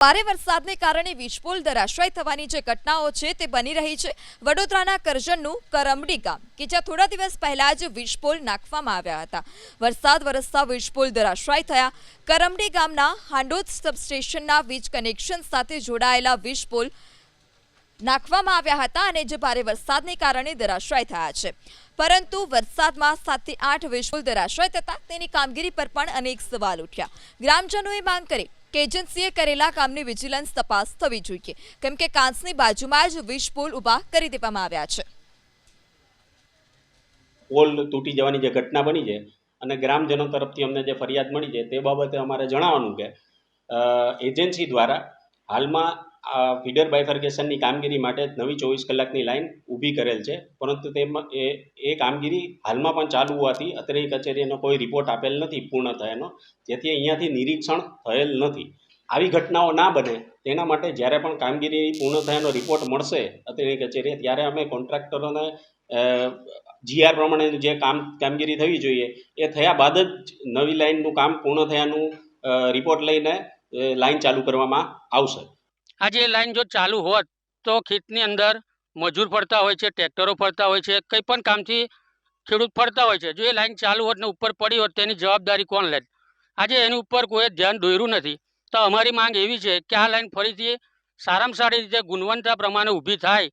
ભારે વરસાદને કારણે વીજપોલ ધરાશાય થવાની જે ઘટનાઓ છે તે બની રહી છે. વડોદરાના કરજણનું કરમડી ગામ, કે જ્યાં થોડા દિવસ પહેલા જ વીજપોલ નાખવામાં આવ્યા હતા. વરસાદ વરસતા વીજપોલ ધરાશાય થયા. કરમડી ગામના હાંડોદ સબસ્ટેશનના વીજ કનેક્શન સાથે જોડાયેલા વીજપોલ નાખવામાં આવ્યા હતા અને જે ભારે વરસાદને કારણે ધરાશાય થયા છે. પરંતુ વરસાદમાં સાતથી આઠ વીજપોલ ધરાશાય થતા તેની કામગીરી પર પણ અનેક સવાલ ઉઠ્યા. ગ્રામજનોએ માંગ કરી કે એજન્સીએ કરેલા કામની વિજિલન્સ તપાસ થવી જોઈએ. કેમ કે કાંસની બાજુમાં જ વીજપોલ ઊભા કરી દેવામાં આવ્યા છે. પોલ તૂટી જવાની જે ઘટના બની છે અને ગ્રામજનો તરફથી અમને જે ફરિયાદ મળી છે તે બાબતે અમારે જણાવવાનું કે એજન્સી દ્વારા હાલમાં આ ફીડર બાયફર્ગેશનની કામગીરી માટે નવી ચોવીસ કલાકની લાઇન ઊભી કરેલ છે. પરંતુ તેમાં એ એ કામગીરી હાલમાં પણ ચાલુ હોવાથી અત્રેની કચેરીનો કોઈ રિપોર્ટ આપેલ નથી પૂર્ણ થયાનો. જેથી અહીંયાથી નિરીક્ષણ થયેલ નથી. આવી ઘટનાઓ ના બને તેના માટે જ્યારે પણ કામગીરી પૂર્ણ થયાનો રિપોર્ટ મળશે અત્રેની કચેરીએ, ત્યારે અમે કોન્ટ્રાક્ટરોને જીઆર પ્રમાણે જે કામ, કામગીરી થવી જોઈએ એ થયા બાદ જ નવી લાઇનનું કામ પૂર્ણ થયાનું રિપોર્ટ લઈને અ, લાઈન ચાલુ કરવામાં આવશે. આજે એ લાઈન જો ચાલુ હોત તો ખેતની અંદર મજૂર ફરતા હોય છે ટ્રેક્ટરો ફરતા હોય છે કંઈ પણ કામથી ખેડૂત ફરતા હોય છે જો એ લાઈન ચાલુ હોત ને ઉપર પડી હોત તેની જવાબદારી કોણ લે આજે એની ઉપર કોઈ ધ્યાન દોર્યું નથી. તો અમારી માંગ એવી છે કે આ લાઈન ફરીથી સારામાં સારી રીતે ગુણવત્તા પ્રમાણે ઊભી થાય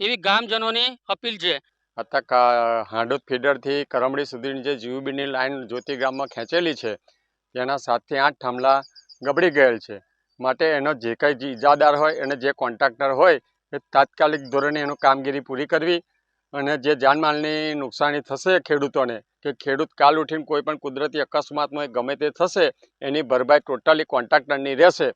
એવી ગામજનોની અપીલ છે. અત્યારે કા- હાંડોદ ફીડરથી કરમડી સુધીની જે જીયુબીની લાઈન જ્યોતિ ગામમાં ખેંચેલી છે તેના સાતથી આઠ થાંભલા ગબડી ગયેલ છે. માટે એનો જે કંઈ ઇજાદાર હોય અને જે કોન્ટ્રાક્ટર હોય, એ તાત્કાલિક ધોરણે એનું કામગીરી પૂરી કરવી અને જે જાનમાલની નુકસાની થશે ખેડૂતોને, કે ખેડૂત કાલ ઉઠીને કોઈ પણ કુદરતી અકસ્માતમાં ગમે તે થશે, એની ભરપાઈ ટોટલી કોન્ટ્રાક્ટરની રહેશે.